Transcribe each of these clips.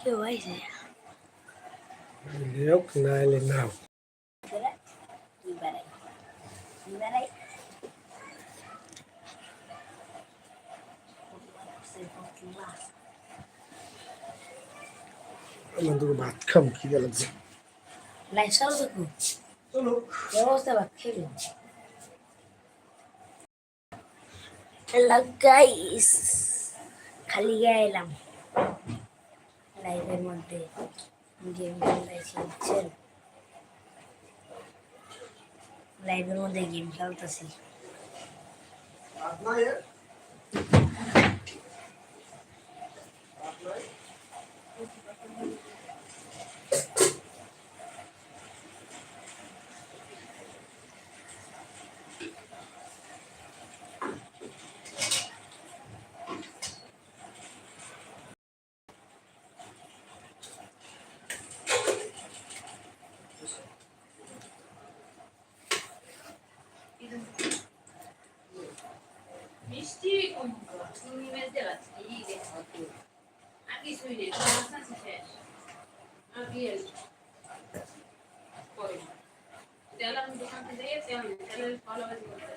কেউ আইছে হোক না এলে নাও তুই বেড়াই তুই বেড়াই আমার দুটো ভাত খাম খিদে লাগছে লাইট চালু দেখো চলো ব্যবস্থা খেলো হ্যালো গাইস খালি গায়ে এলাম। লাইভের মধ্যে গেম খেলতেছি বুঝছেন? লাইভের মধ্যে গেম খেলতেছি। মিষ্টি কোনটা তুমি মেজে আছে এই দেখো আর কি শুইলে তোমার সাথে শেষ আর কি কই তেল আমি দোকান থেকে দিয়ে তেল তেলের ভালো কাজ করতে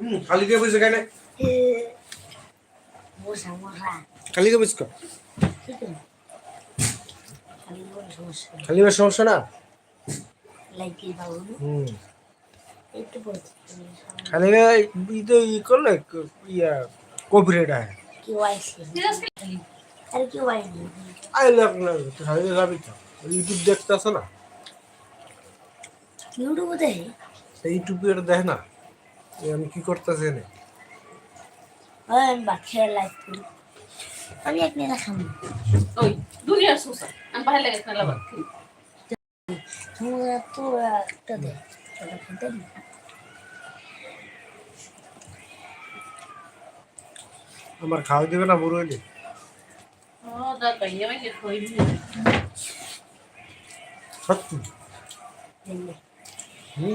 হুম দিয়ে বসে কেন? আছে খালি কোনো? সমস্যা। না? হুম। ই তো ই করলে ইয়া কপিরাইট আয়। আই লাভ না। খালি যাবি তো। ইউটিউব দেখতে আসো না। ইউটিউবে দেখে? ইউটিউবে দেখ না? এ আমি কি করতেছি না হয় আমি বাচ্চারা লাইভ করি। আমি এক নিয়ে দেখাম ওই দুনিয়ার সুসা আমি বাইরে লাগে না লাভ তোমরা তো একটা দে তোরা খেতে নি আমার খাওয়া দিবে না বুড়ো হইলে? ও দা বাইরে বাইরে সত্যি? হুম।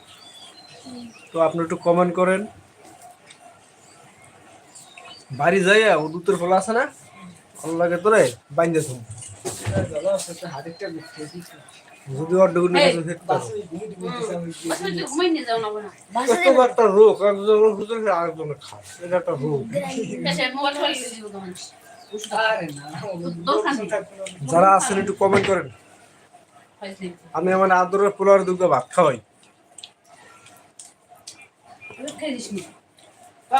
তো আপনি একটু কমেন্ট করেন। বাড়ি যাইয়া ও দুধের ফল আছে না? ভালো লাগে তোরে? বাইন্দে তুমি যদি বড় একটা রোগ আর যখন খায় এটা একটা রোগ। যারা আছেন একটু কমেন্ট করেন। আমি আমার আদরের পোলার দুধ ভাত খাওয়াই।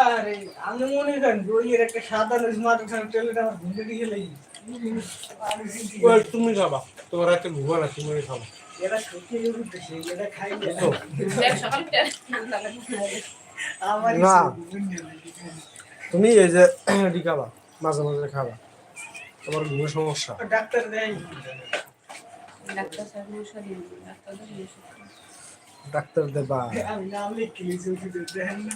আরে আমি মনে করেন একটা সাদা রোজ মাথা খান টেলিটা আমার ঘুমে দিয়ে গেলেই। তুমি খাবা তোমার রাতে ঘুমা না তুমি খাবা। এরা সত্যি উঠতেছে এটা খাই তো, দেখ সকাল থেকে আমার না। তুমি এই যে এটি খাবা মাঝে মাঝে খাবা। তোমার ঘুমের সমস্যা। ডাক্তার দেয় ডাক্তার সাহেব ডাক্তার ডাক্তার দেবা আমি নাম লিখে লিখে না?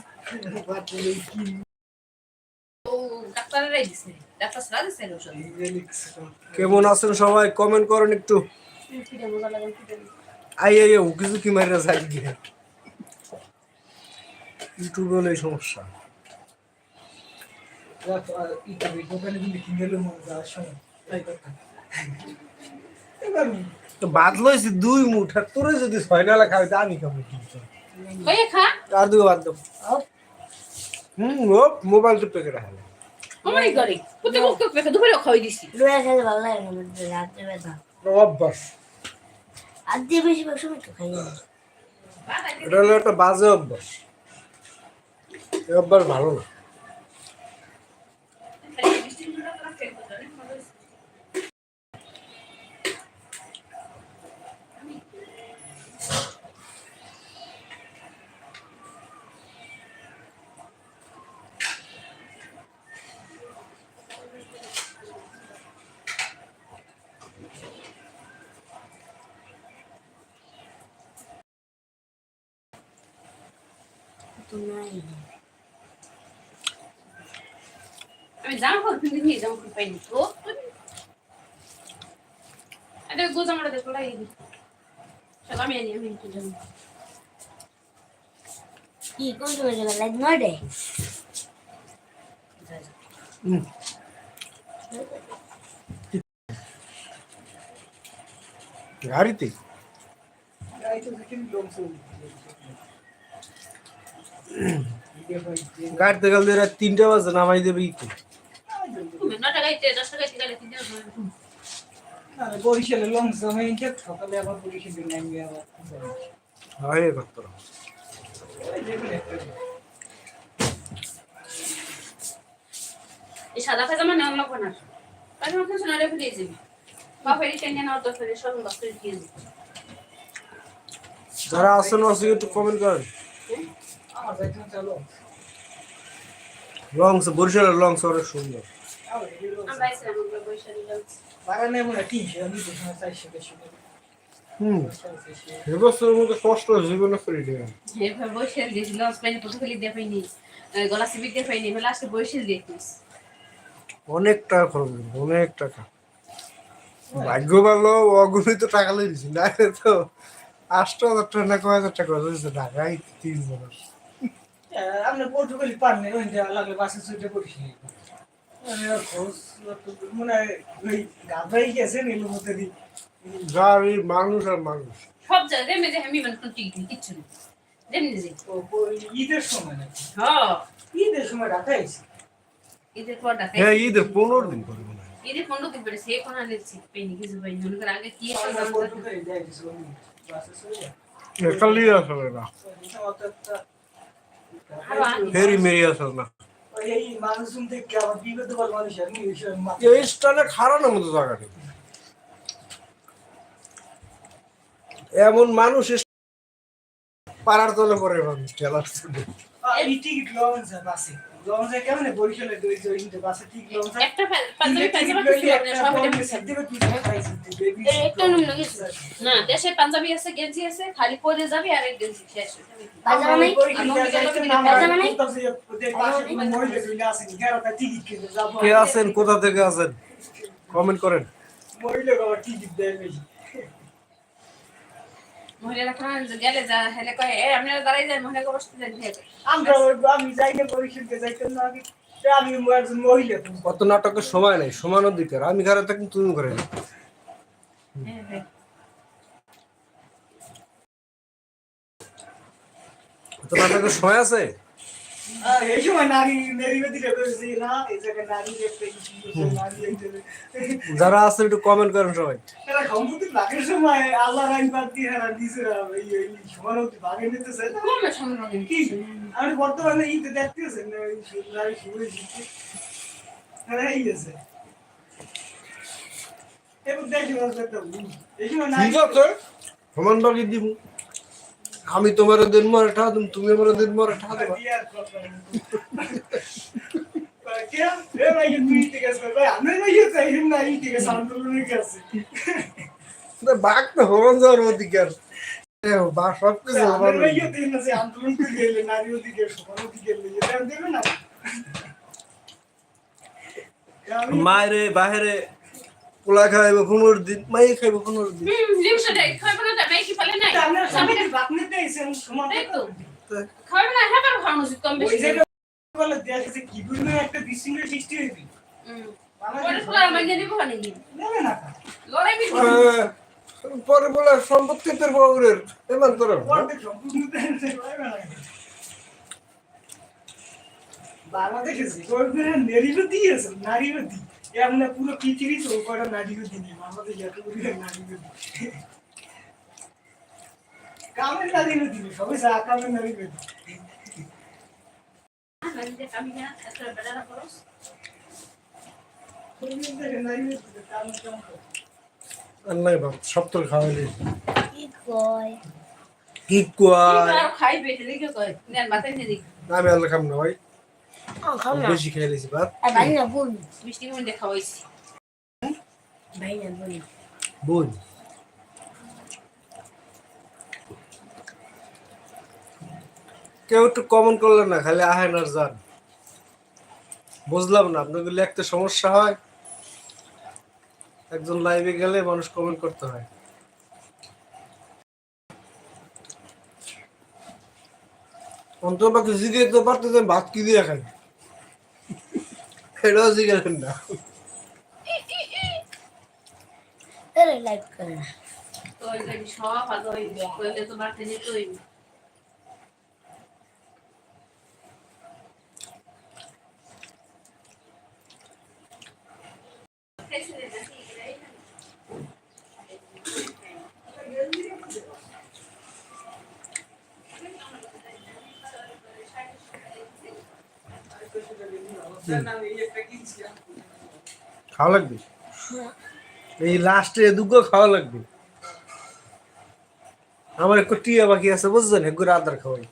কেমন আছেন সবাই? কমেন্ট করেন একটু। মজা আই আই ও কিছু কি মারিনা যাই গিয়ে ইউটিউবে হলো এই সমস্যা। দোকানে কিন্তু কিনে এলো সময়। তাই কথা। এবার তো বাদ লইছি দুই মুঠ। তোরে যদি ছয় নালা খাওয়াই তা আমি খাব আর দুই বাদ দাও হুম ও মোবাইল টিপে রাত্রে ব্যথা। অভ্যাস এটা হলো একটা বাজে অভ্যাস। অভ্যাস ভালো না। আমি জামা কাপড় কিনে নিয়ে জামা কাপড় পাইনি তো আরে গোজামাটা দেখো লাগিয়ে দিই চল আমি আনি আমি একটু যাব কি কোন সময় যাবে লাইট নয়ডে হুম গাড়িতে গাড়ি তো দেখেন গাড়িতে গেলে রাত তিনটা বাজে নামাই দেবে কি বরিশালে লং সময় সকালে আবার বরিশালে নামবে আবার হয় করতো এই সাদা পায়জামা নেওয়া লাগবে না। পায়জামা কিছু না রেখে যাবি বাপের টেনে নেওয়ার দরকার সব বাস করে দিয়ে যাবি যারা আছেন আছে একটু কমেন্ট করেন। চলো লংস বরিশালের লংস অনেক সুন্দর। হুম। এবছরের মধ্যে কষ্ট জীবনে ফ্রি দেবেন এবার দিয়েছি লঞ্চ পাইনি গলা সিবিক এবার লাস্টে অনেক টাকা খরচ অনেক টাকা। ভাগ্য ভালো অগণিত টাকা লেগেছি না তো আষ্ট হাজার টাকা না কয় হাজার টাকা ঢাকায় তিন মানুষ আমরা পর্তুগালি পান নেই ওই লাগলে বাসে সুইটে পড়িস খরচ মানে ওই গাধাই গেছে নীলুর মধ্যে দিই গাড়ি মানুষ আর মানুষ। সব জায়গায় যে আমি মানে কোনো টিকিট নেই কিচ্ছু নেই। যেমনি যে ঈদের সময় নাকি? হ্যাঁ। ঈদের সময় ঢাকায় আইছি? ঈদের পর ডাকে হ্যাঁ ঈদের পনেরো দিন পরে মনে হয়। ঈদের পনেরো দিন পরে সে কোনো আগে কিছু পাইনি। মনে করে আগে কি ফেরি মেরি আসলে না। এই এই খারানোর মতো জায়গাটি। এমন মানুষ পাড়ার তলে পরে মানুষ ঠেলার তলে। আহ, এই টিকিট লঞ্চ? বাসে কেমন বরিশালে দুই দুই তিনটে বাসে টিকিট লঞ্চ একটা পা- পাঞ্জাবি কিছু লাগবে সব এটা মিশে। একটা নুন লাগেছে। না দেশে পাঞ্জাবি আছে গেঞ্জি আছে খালি পরে যাবি আর এক গেঞ্জি শেষ পায়জামা নাই কে আছেন? কোথা থেকে আছেন? কমেন্ট করেন। মহিলারা খান গেলে যা হেলে কয় এ আপনারা দাঁড়াই যান মহিলা বসতে যান হেলে আমি যাই না পরিষদকে যাইতাম না আগে আমি একজন মহিলা কত নাটকের সময় নেই সমান অধিকার। আমি ঘরে থাকি তুমি ঘরে। কত নাটকের সময় আছে? এই সময় নারী না এই জায়গায় নারী একটা issue, নারী এইটা- যারা আছে একটু কমেন্ট করেন সবাই। সময় আল্লাহ আইন বাদ দিয়ে এরা নিজেরা এই এই সমানতি নিতেছে কি? আমি বর্তমানে ঈদে দেখতেছেন না, এই নারী শুনে দিচ্ছে এরা এই গেছে এবার দেখি এই সময় নারী- ঠিক আছে সমান ভাগে দিব। আমি তোমার দিন মরে ঠা দিম তুমি আমার দিন মরে ঠা দেবা। বাঘ তো যাওয়ার অধিকার বা সব কিছু আন্দোলন করে গেলে, নারী অধিকার, সমান অধিকার দেবে না? আমি- মায়েরে বাহিরে পোলা খাইব পনেরো দিন মাই খাইব পনেরো দিন হ্যাঁ পারো খাওয়ানো উচিত কম বেশি। বলে সম্পত্তি তোর বাবুরের এমন কা? বাংলাদেশে নারীবাদী আছে, নারীবাদী। না পুরো পৃথিবী তো নারীবাদী নেই। বাংলাদেশে এত পরিমাণ নারীবাদী। কামের সবাই চা কামের নারীবাদী। আমি। আল্লাহ বাপ সব তোর কি কয় আমি খাম না ভাই বেশি খেয়ে নিয়েছি ভাত ভাই না বোন মিষ্টি মধ্যে খাওয়াইছি ভাই না বোন বোন কেউ একটু কমেন্ট করলেন না খালি আহেন আর যান। বুঝলাম না আপনাদের লিখতে সমস্যা হয়। একজন লাইভে গেলে মানুষ কমেন্ট করতে হয়। অন্তত বাকি জিজ্ঞেস তো পারতেছেন ভাত কি দিয়ে খাই? এটাও জিজ্ঞেসেন না আরে লাইক করে না তো সব ভালো হইবে কইলে তো খাওয়া লাগবে? এই লাস্টে দুগো খাওয়া লাগবে। আমার একটু টিয়া বাকি আছে বুঝছেন? এগুলো আদার খাওয়াই।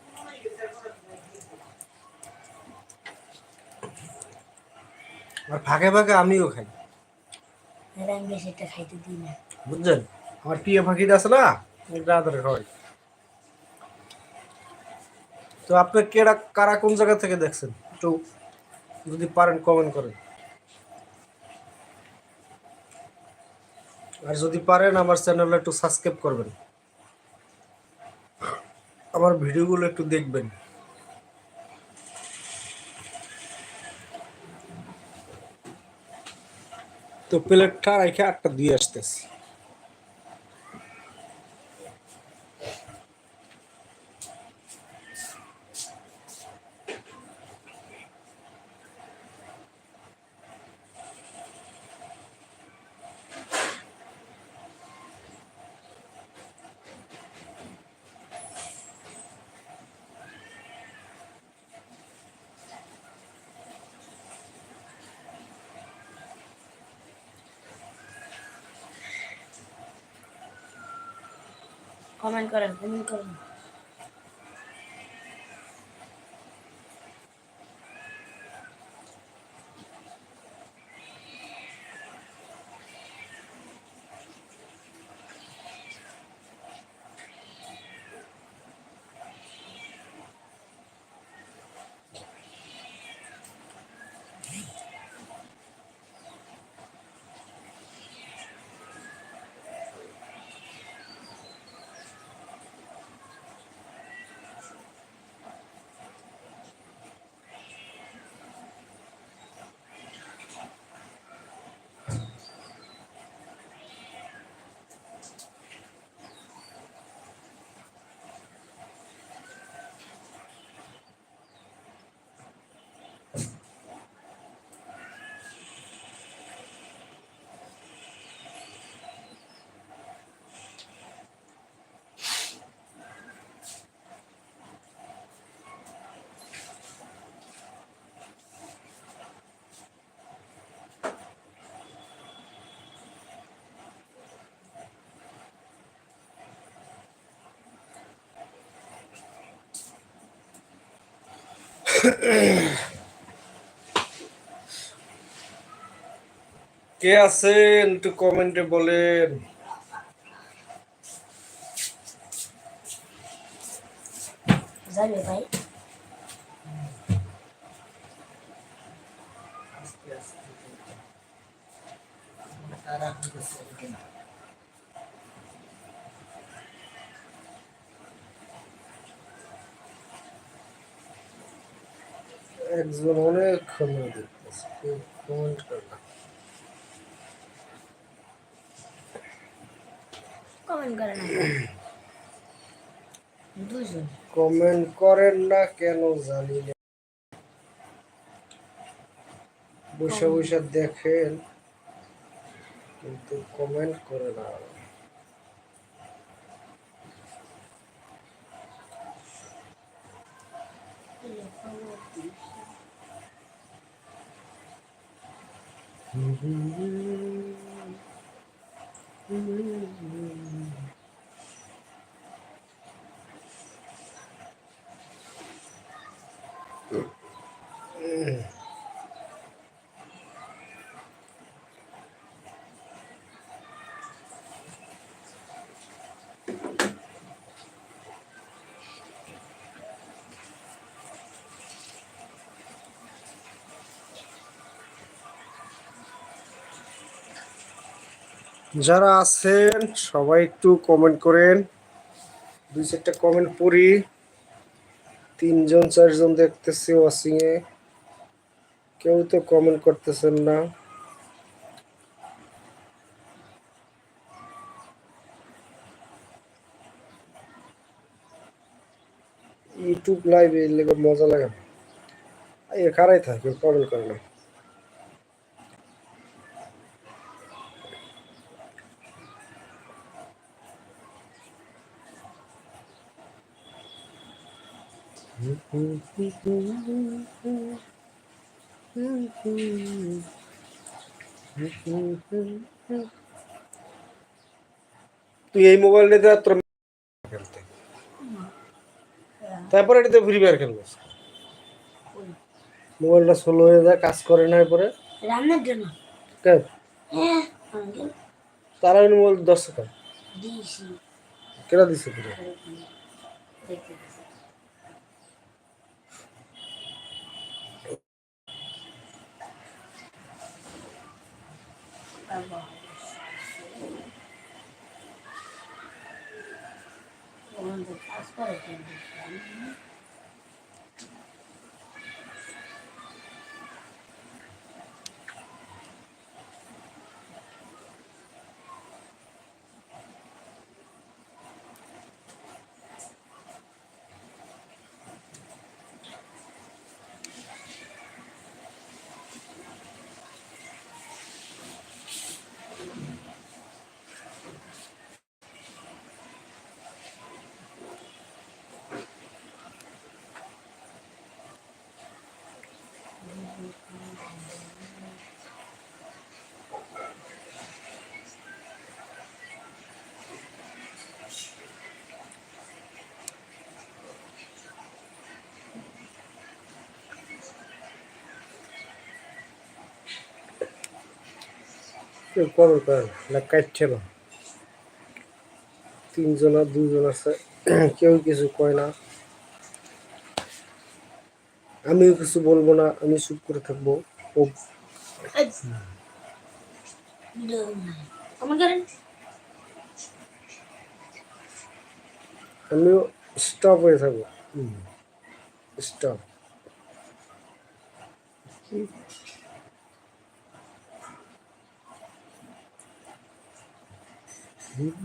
আর ফাঁকে ফাঁকে আমিও খাই। বুঝছেন? আমার টিয়া ফাঁকিটা আছে না এটা আদার খাওয়াই। তো আপনি কেরা কারা কোন জায়গা থেকে দেখছেন? একটু যদি পারেন কমেন্ট করেন। আর যদি পারেন, আমার চ্যানেলে একটু সাবস্ক্রাইব করবেন। আমার ভিডিওগুলো একটু দেখবেন। তো প্লেটটা রেখে একটা দিয়ে আসতেছি। কমেন্ট করেন কমেন্ট করেন। কে আছেন? একটু কমেন্টে বলেন। যাবে ভাই। একজন অনেকক্ষণ দেখতেছে কেউ কমেন্ট করে না। কমেন্ট করেন না। দুজন। কমেন্ট করেন না কেন জানি না। বসে বসে দেখেন কিন্তু কমেন্ট করে না। Yeah. যারা আছেন, সবাই একটু কমেন্ট করেন। দুই চারটা কমেন্ট পড়ি। তিনজন, চারজন দেখতেছি ওয়াচিং এ। কেউ তো কমেন্ট করতেছেন না। ইউটিউব লাইভে লেগে মজা লাগে। এ থাকে কমেন্ট করে না। তুই এই মোবাইল নিতে তোর খেলতে। তারপরে এটাতে ফ্রি ফায়ার খেলব। মোবাইলটা স্লো হয়ে যায় কাজ করে না পরে রান্নার জন্য? কেন? হ্যাঁ তারা মোবাইল দশ টাকা। কেনা দিছে পুরো? দেখতে বাবা ওখানে কাজ করে কিন্তু কেউ কমেন্ট করে না কাটছে না। তিনজন আর দুজন আছে কেউ কিছু কয় না। আমিও কিছু বলব না আমি চুপ করে থাকব। ও। আমিও স্টপ হয়ে থাকব। স্টপ কত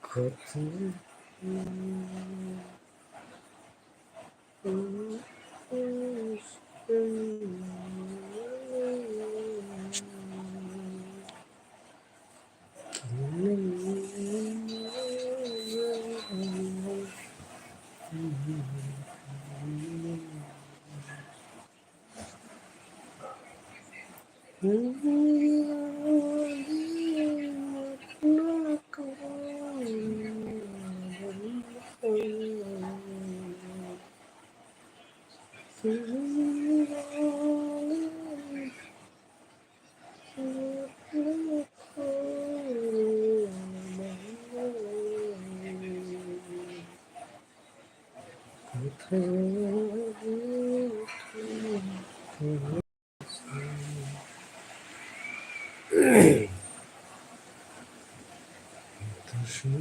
Katıl. কত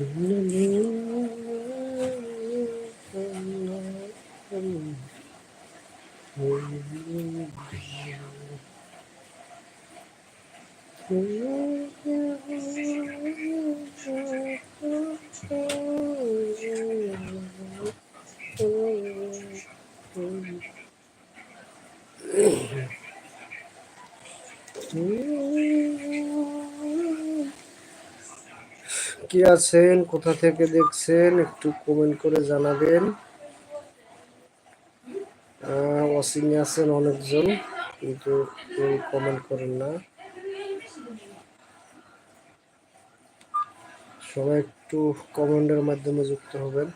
করে মানুষ কিনে ফেলিয়া কি আছেন, কোথা থেকে দেখছেন, একটু কমেন্ট করে জানাবেন। ওয়াশিং আছেন অনেকজন, কিন্তু কেউ কমেন্ট করেন না। সবাই একটু কমেন্টের মাধ্যমে যুক্ত হবেন।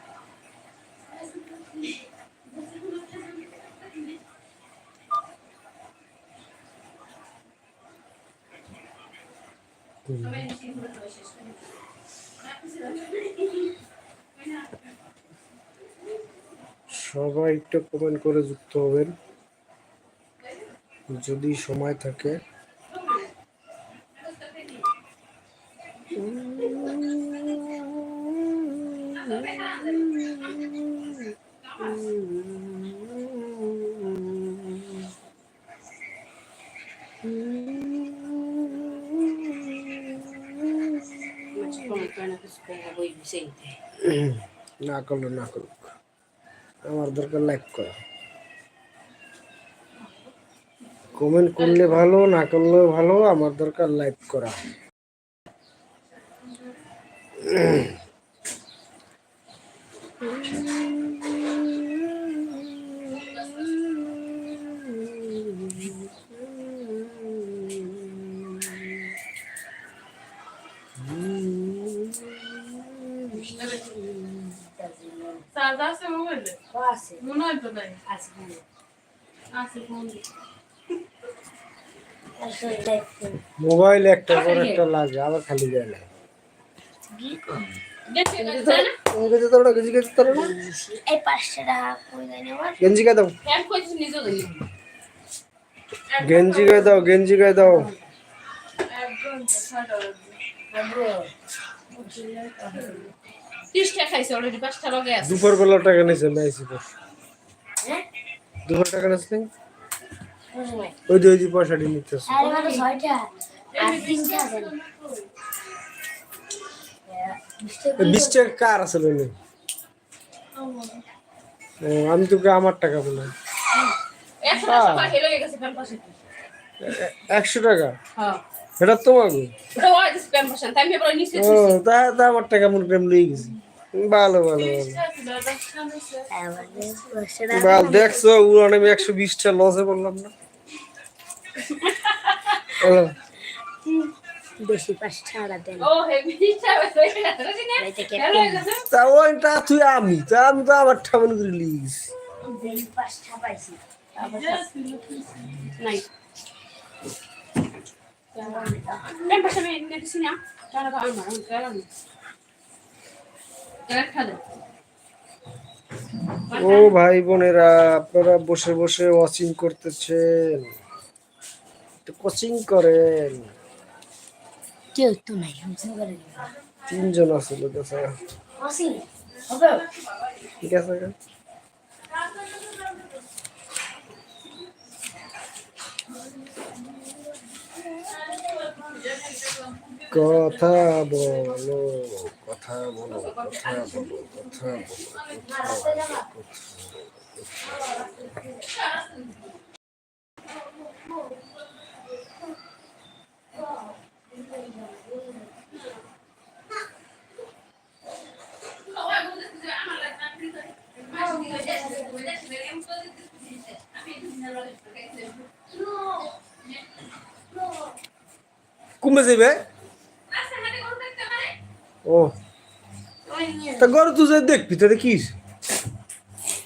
একটু কমেন্ট করে যুক্ত হবেন। যদি সময় থাকে। না করলে না করুক আমার দরকার লাইক করা। কমেন্ট করলে ভালো না করলেও ভালো আমার দরকার লাইক করা চার্জ আছে মোবাইলে ও আছে মনে হয় তো নাই আছে ফোনে আছে ফোন আসলে লাইভ করি মোবাইল একটা পর একটা লাগে আবার খালি যায় না। গেঞ্জি গায়ে দাও। গেঞ্জি গায়ে দাও গেঞ্জি গায়ে দাও। দুপুর বেলা টাকা নিয়েছে আমি আইসি পর হ্যাঁ দুপুর টাকা সময় ওই যে ওই যে পয়সাটি আছে। বিশ টাকা কার আসলে নেই ও, আমি তোকে আমার টাকা বললাম একশো টাকা হ্যাঁ এটা ও তা তা আমার টাকা মনে করে লই গেছি। ভালো ভালো ভালো। দেখছ উড়ান আমি একশো বিশটা লসে বললাম না? তুই আমি তা আমি তো আমার ঠামন করে নাই ফ্যান পাশে আমি নেছি না তাহলে ভালো না কারণ একটা দে ও ভাই বোনেরা আপনারা বসে বসে ওয়াচিং করতেছেন। কোচিং করেন। কেউ তো নাই তিনজন আছে লোক আছে ঠিক আছে। কথা বলো। কথা বলো কথা বলো কথা বলো কমে যাবে? ও। তা গরু তুই যে দেখবি তাতে কি?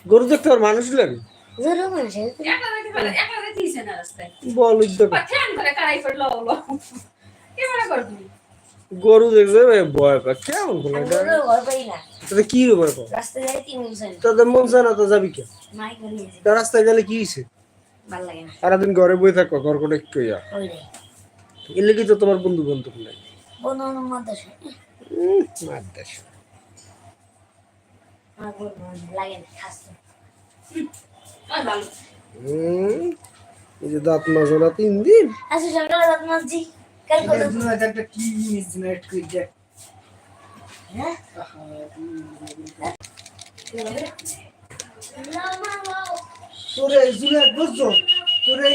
গরু দেখতে আর মানুষ লাগে? জোর মানুষ বল উদ্যোগ। কি মনে করবি গরু দেখছে ভয় পায় কেমন তাতে কি রাস্তায় যাই তিন মন চায় না তো যাবি কে? মাই করে নিয়েছে তা রাস্তায় গেলে কি হয়েছে ভালো লাগে না। সারাদিন ঘরে বই থাকো ঘর করে একটু ইয়া ওই রে। তো তোমার বন্ধু বান্ধব নাই বন্ধু মাদ্রাস। এই যে দাঁত মাজো না তিন দিন। আচ্ছা সকালে রাত মাঝি কাল কত? একটা কি জিনিস জেনারেট করে দেখ। হ্যাঁ? তোরে বুঝছ? তোরে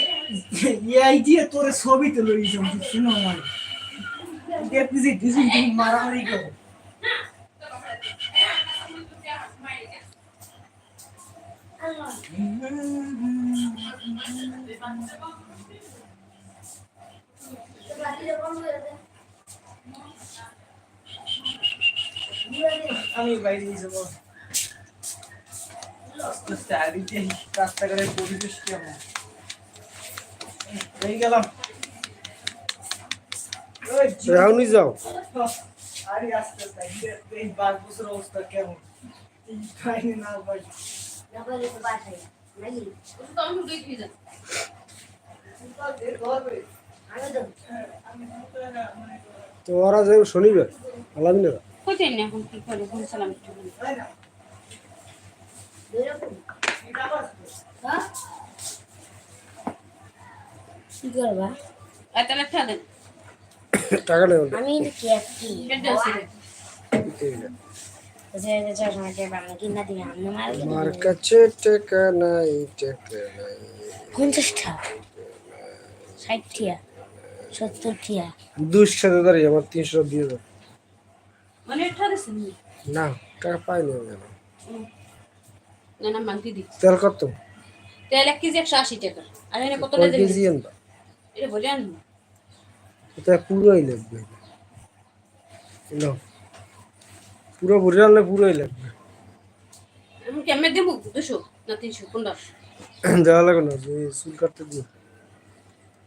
এআই দিয়ে তোরে ছবি তো লই যাম শুনো আমার দেখবি যে ডিজাইন তুমি মারামারি করো আমি বাইরে যাব আস্তে আস্তে হারিয়ে রাস্তাঘাটের পরিবেশ কেমন এই গেলাম বাইরে নকলে তো ওরা যে শনিবার আলাম না না এখন কি করে বলছিলাম একটু কি করবা? দেন টাকা নেই ওটা আমি কি মার আমার কাছে টাকা নাই টাকা নাই। পঞ্চাশ টাকা ষাট ঠিয়া দুশো সাথে দাঁড়িয়ে আমার তিনশো দিয়ে দাও। মানে না টাকা পাইনি আমি না না তেল কত? তেল এক কেজি একশো আশি টাকা। আর এনে কত কেজি এটা বলে আনব। এটা পুরোই লাগবে পুরো ভরে আনলে পুরোই লাগবে। আমি কেমনে দেবো দুশো না তিনশো কোনটা? দেওয়া লাগে না চুল কাটতে দিয়ে।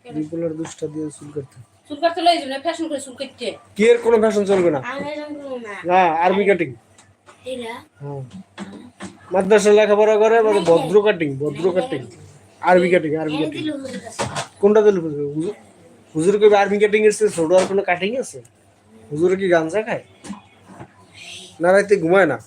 বিপুলের দুশটা দিয়ে চুল কাটতে। চুল কাটতে লই যাবেন ফ্যাশন করে চুল কাটতে। কি এর কোনো ফ্যাশন চলবে না? না। আর্মি কাটিং হ্যাঁ। মাদ্রাসা লেখাপড়া করে মানে ভদ্র কাটিং ভদ্র কাটিং আর্মি কাটিং এনে কাটিং কোনটা দিল হুজুর হুজুর- কবে আর্মি কাটিং এর ছোট আর কোনো কাটিং আছে? হুজুর কি গাঞ্জা খায়? না রাইতে ঘুমায় না?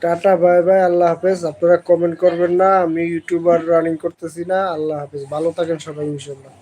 টাটা, বাই বাই, আল্লাহ হাফেজ। আপনারা কমেন্ট করবেন না, আমি ইউটিউবার রানিং করতেছি না। আল্লাহ হাফেজ। ভালো থাকেন সবাই, ইনশাল্লাহ।